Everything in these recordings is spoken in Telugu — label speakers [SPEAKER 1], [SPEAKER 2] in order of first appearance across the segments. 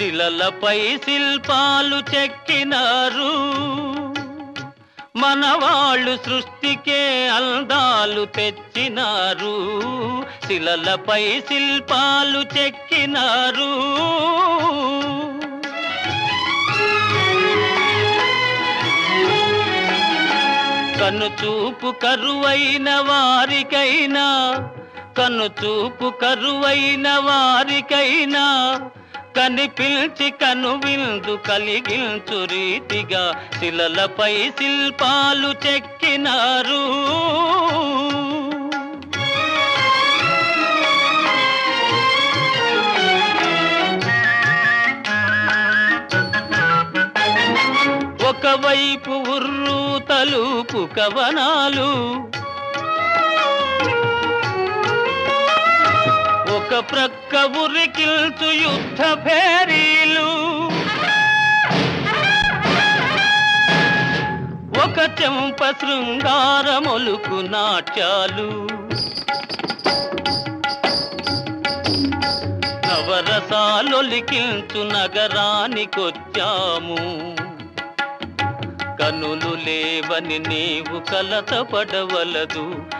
[SPEAKER 1] శిలలపై శిల్పాలు చెక్కినారు. మనవాళ్ళు సృష్టికే అందాలు తెచ్చినారు. శిలలపై శిల్పాలు చెక్కినారు. కన్ను చూపు కరువైన వారికైనా కన్ను చూపు కరువైన వారికైనా కనిపించి కను విందు కలిగించు రీతిగా శిలలపై శిల్పాలు చెక్కినారు. ఒకవైపు ఉర్రు తలుపు కవనాలు ఒక ప్రక్క ఉరికిల్చు యుద్ధ భేరీలు. ఒక చెంప శృంగారమొలుకు నాట్యాలు. నవరసాలొలికించు నగరానికొచ్చాము. కనులు లేవని నీవు కలత పడవలదు.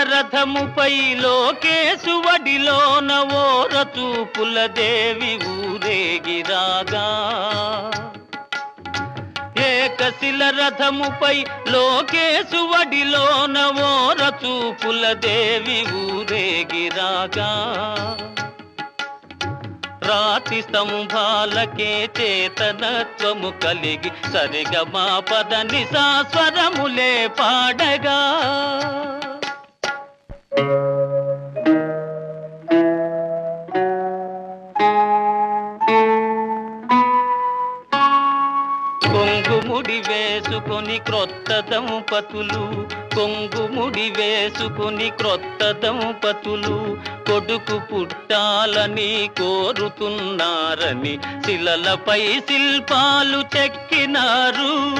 [SPEAKER 1] ఏకశిల రథముపై లోకేశు వడిలోన ఓ రతూపుల దేవి ఊరేగిరాగా ఏకశిల రథముపై లోకేశు వడిలోన ఓ రతూపుల దేవి ఊరేగిరాగా రాతి స్తంభాలకే చేతనత్వము కలిగి సరిగా మా పదని సాస్వరములే పాడగా. కొంగుముడి వేసుకొని క్రొత్త దంపతులు కొంగుముడి వేసుకొని క్రొత్త దంపతులు కొడుకు పుట్టాలని కోరుతున్నారని శిలలపై శిల్పాలు చెక్కినారు.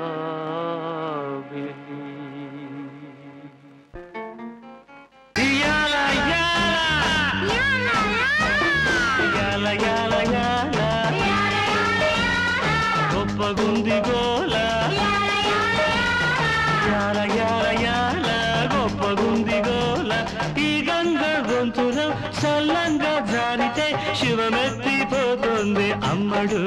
[SPEAKER 2] వస్తుంది అమ్మడు.